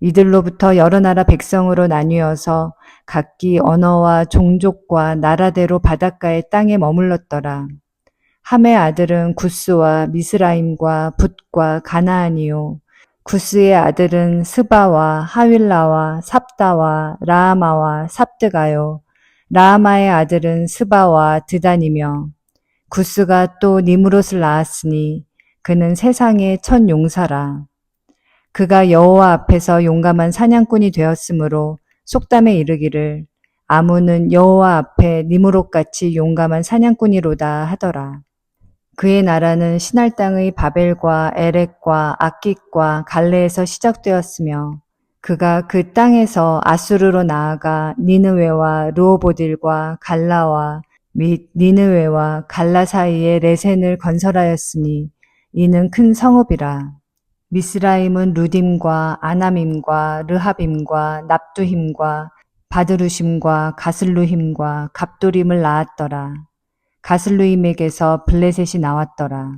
이들로부터 여러 나라 백성으로 나뉘어서 각기 언어와 종족과 나라대로 바닷가의 땅에 머물렀더라. 함의 아들은 구스와 미스라임과 붓과 가나안이요. 구스의 아들은 스바와 하윌라와 삽다와 라아마와 삽드가요. 라아마의 아들은 스바와 드단이며 구스가 또 니무롯을 낳았으니 그는 세상의 첫 용사라. 그가 여호와 앞에서 용감한 사냥꾼이 되었으므로 속담에 이르기를 아무는 여호와 앞에 니무롯같이 용감한 사냥꾼이로다 하더라. 그의 나라는 신할 땅의 바벨과 에렉과 아깃과 갈레에서 시작되었으며 그가 그 땅에서 아수르로 나아가 니느웨와 르오보딜과 갈라와 및 니느웨와 갈라 사이에 레센을 건설하였으니 이는 큰 성읍이라. 미스라임은 루딤과 아나밈과 르하빔과 납두힘과 바드루심과 가슬루힘과 갑도림을 낳았더라. 가슬루임에게서 블레셋이 나왔더라.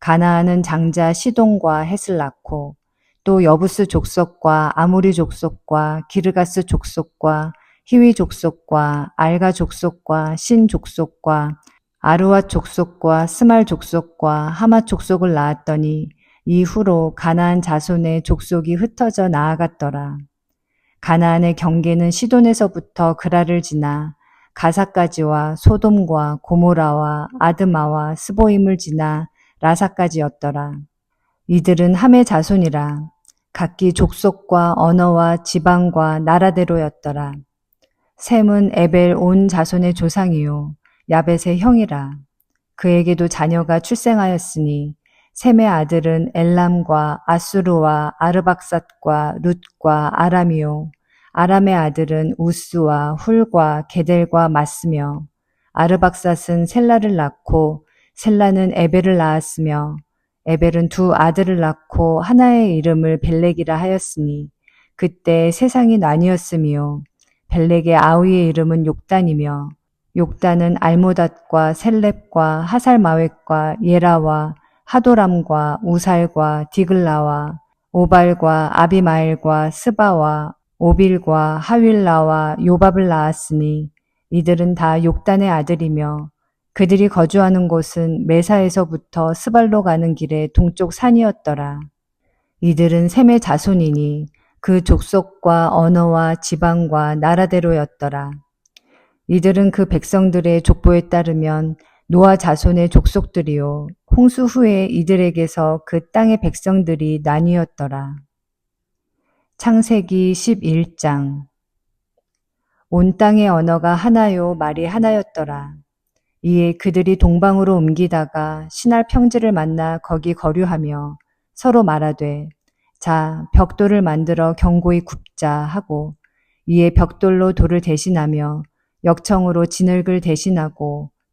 가나안은 장자 시돈과 헷을 낳고 또 여부스 족속과 아무리 족속과 기르가스 족속과 히위 족속과 알가 족속과 신 족속과 아루와 족속과 스말 족속과 하마 족속을 낳았더니 이후로 가나안 자손의 족속이 흩어져 나아갔더라. 가나안의 경계는 시돈에서부터 그라를 지나 가사까지와 소돔과 고모라와 아드마와 스보임을 지나 라사까지였더라. 이들은 함의 자손이라 각기 족속과 언어와 지방과 나라대로였더라. 셈은 에벨 온 자손의 조상이요 야벳의 형이라. 그에게도 자녀가 출생하였으니 셈의 아들은 엘람과 아수르와 아르박삿과 룻과 아람이요. 아람의 아들은 우스와 훌과 게델과 맞으며 아르박삿은 셀라를 낳고 셀라는 에벨을 낳았으며 에벨은 두 아들을 낳고 하나의 이름을 벨렉이라 하였으니 그때 세상이 나뉘었으며 벨렉의 아우의 이름은 욕단이며 욕단은 알모닷과 셀렙과 하살마웻과 예라와 하도람과 우살과 디글라와 오발과 아비마엘과 스바와 오빌과 하윌라와 요밥을 낳았으니 이들은 다 욕단의 아들이며 그들이 거주하는 곳은 메사에서부터 스발로 가는 길의 동쪽 산이었더라. 이들은 셈의 자손이니 그 족속과 언어와 지방과 나라대로였더라. 이들은 그 백성들의 족보에 따르면 노아 자손의 족속들이요 홍수 후에 이들에게서 그 땅의 백성들이 나뉘었더라. 창세기 11장 온 땅의 언어가 하나요 말이 하나였더라. 이에 그들이 동방으로 옮기다가 신할 평지를 만나 거기 거류하며 서로 말하되 자 벽돌을 만들어 경고히 굽자 하고 이에 벽돌로 돌을 대신하며 역청으로 진흙을 대신하고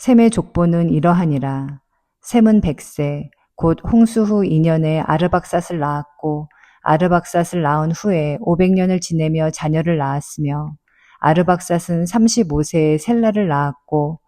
셈의 족보는 이러하니라. 셈은 백세, 곧 홍수 후 2년에 아르박삿을 낳았고 아르박삿을 낳은 후에 500년을 지내며 자녀를 낳았으며 아르박삿은 35세에 셀라를 낳았고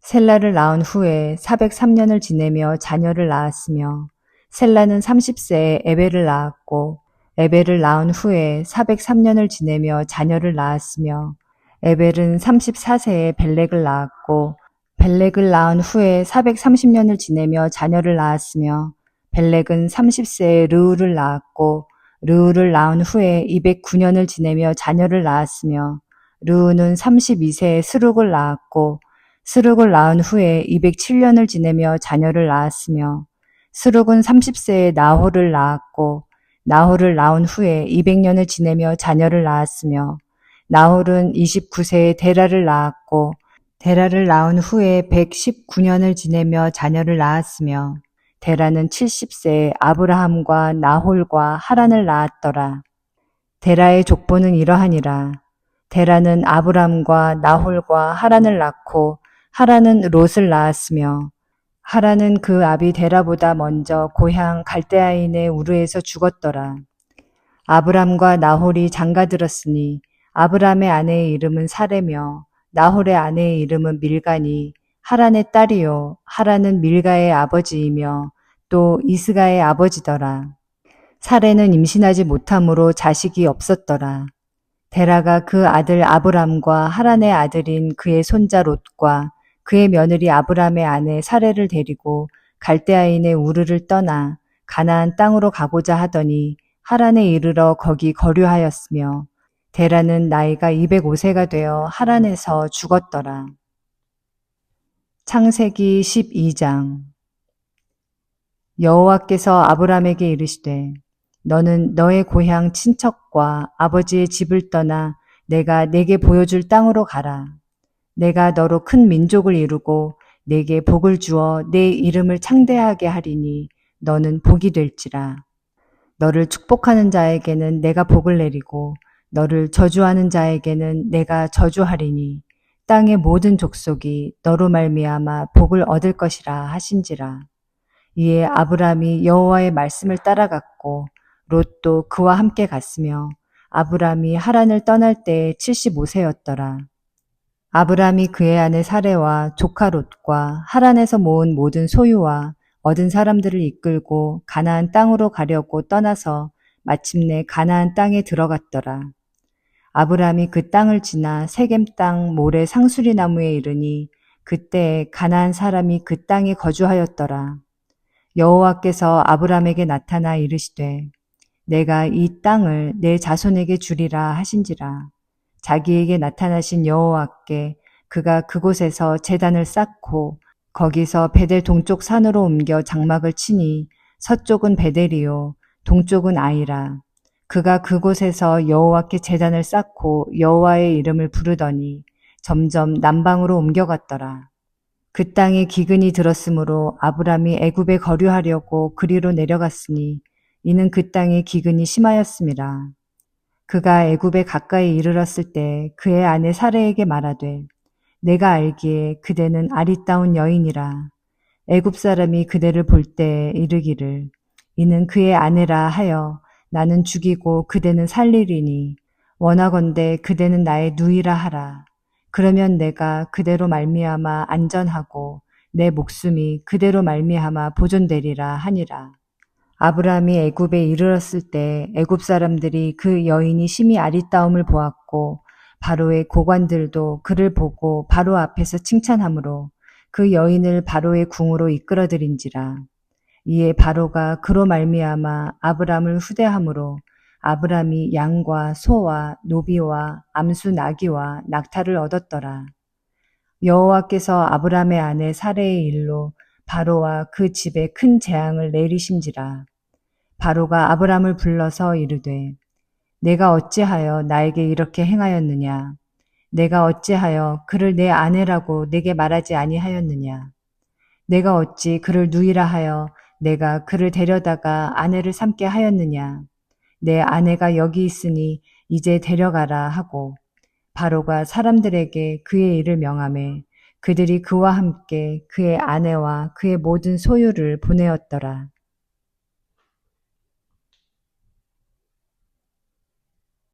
셀라를 낳은 후에 403년을 지내며 자녀를 낳았으며 셀라는 30세에 에벨을 낳았고 에벨을 낳은 후에 403년을 지내며 자녀를 낳았으며 에벨은 34세에 벨렉을 낳았고 벨렉을 낳은 후에 430년을 지내며 자녀를 낳았으며 벨렉은 30세에 르우를 낳았고 르우를 낳은 후에 209년을 지내며 자녀를 낳았으며 르우는 32세에 스룩을 낳았고 스룩을 낳은 후에 207년을 지내며 자녀를 낳았으며 스룩은 30세에 나홀을 낳았고 나홀을 낳은 후에 200년을 지내며 자녀를 낳았으며 나홀은 29세에 데라를 낳았고 데라를 낳은 후에 119년을 지내며 자녀를 낳았으며 데라는 70세에 아브라함과 나홀과 하란을 낳았더라. 데라의 족보는 이러하니라. 데라는 아브람과 나홀과 하란을 낳고 하란은 롯을 낳았으며 하란은 그 아비 데라보다 먼저 고향 갈대아인의 우르에서 죽었더라. 아브람과 나홀이 장가들었으니 아브람의 아내의 이름은 사레며 나홀의 아내의 이름은 밀가니 하란의 딸이요 하란은 밀가의 아버지이며 또 이스가의 아버지더라. 사레는 임신하지 못함으로 자식이 없었더라. 데라가 그 아들 아브람과 하란의 아들인 그의 손자 롯과 그의 며느리 아브람의 아내 사레를 데리고 갈대아인의 우르를 떠나 가나안 땅으로 가고자 하더니 하란에 이르러 거기 거류하였으며 데라는 나이가 205세가 되어 하란에서 죽었더라. 창세기 12장 여호와께서 아브람에게 이르시되 너는 너의 고향 친척과 아버지의 집을 떠나 내가 내게 보여줄 땅으로 가라. 내가 너로 큰 민족을 이루고 내게 복을 주어 내 이름을 창대하게 하리니 너는 복이 될지라. 너를 축복하는 자에게는 내가 복을 내리고 너를 저주하는 자에게는 내가 저주하리니 땅의 모든 족속이 너로 말미암아 복을 얻을 것이라 하신지라. 이에 아브람이 여호와의 말씀을 따라갔고 롯도 그와 함께 갔으며 아브람이 하란을 떠날 때 75세였더라. 아브람이 그의 아내 사레와 조카 롯과 하란에서 모은 모든 소유와 얻은 사람들을 이끌고 가나안 땅으로 가려고 떠나서 마침내 가나안 땅에 들어갔더라. 아브람이 그 땅을 지나 세겜 땅 모래 상수리 나무에 이르니 그때 가나안 사람이 그 땅에 거주하였더라. 여호와께서 아브람에게 나타나 이르시되 내가 이 땅을 내 자손에게 주리라 하신지라. 자기에게 나타나신 여호와께 그가 그곳에서 재단을 쌓고 거기서 베델 동쪽 산으로 옮겨 장막을 치니 서쪽은 베델이요 동쪽은 아이라. 그가 그곳에서 여호와께 재단을 쌓고 여호와의 이름을 부르더니 점점 남방으로 옮겨갔더라. 그 땅에 기근이 들었으므로 아브람이 애굽에 거류하려고 그리로 내려갔으니 이는 그 땅에 기근이 심하였습니다. 그가 애굽에 가까이 이르렀을 때 그의 아내 사레에게 말하되 내가 알기에 그대는 아리따운 여인이라 애굽 사람이 그대를 볼때 이르기를 이는 그의 아내라 하여 나는 죽이고 그대는 살리리니 원하건대 그대는 나의 누이라 하라. 그러면 내가 그대로 말미암아 안전하고 내 목숨이 그대로 말미암아 보존되리라 하니라. 아브라함이 애굽에 이르렀을 때 애굽 사람들이 그 여인이 심히 아리따움을 보았고 바로의 고관들도 그를 보고 바로 앞에서 칭찬하므로 그 여인을 바로의 궁으로 이끌어들인지라 이에 바로가 그로 말미암아 아브람을 후대함으로 아브람이 양과 소와 노비와 암수 나귀와 낙타를 얻었더라. 여호와께서 아브람의 아내 사레의 일로 바로와 그 집에 큰 재앙을 내리심지라. 바로가 아브람을 불러서 이르되 내가 어찌하여 나에게 이렇게 행하였느냐? 내가 어찌하여 그를 내 아내라고 내게 말하지 아니하였느냐? 내가 어찌 그를 누이라 하여 내가 그를 데려다가 아내를 삼게 하였느냐 내 아내가 여기 있으니 이제 데려가라 하고 바로가 사람들에게 그의 일을 명함에 그들이 그와 함께 그의 아내와 그의 모든 소유를 보내었더라.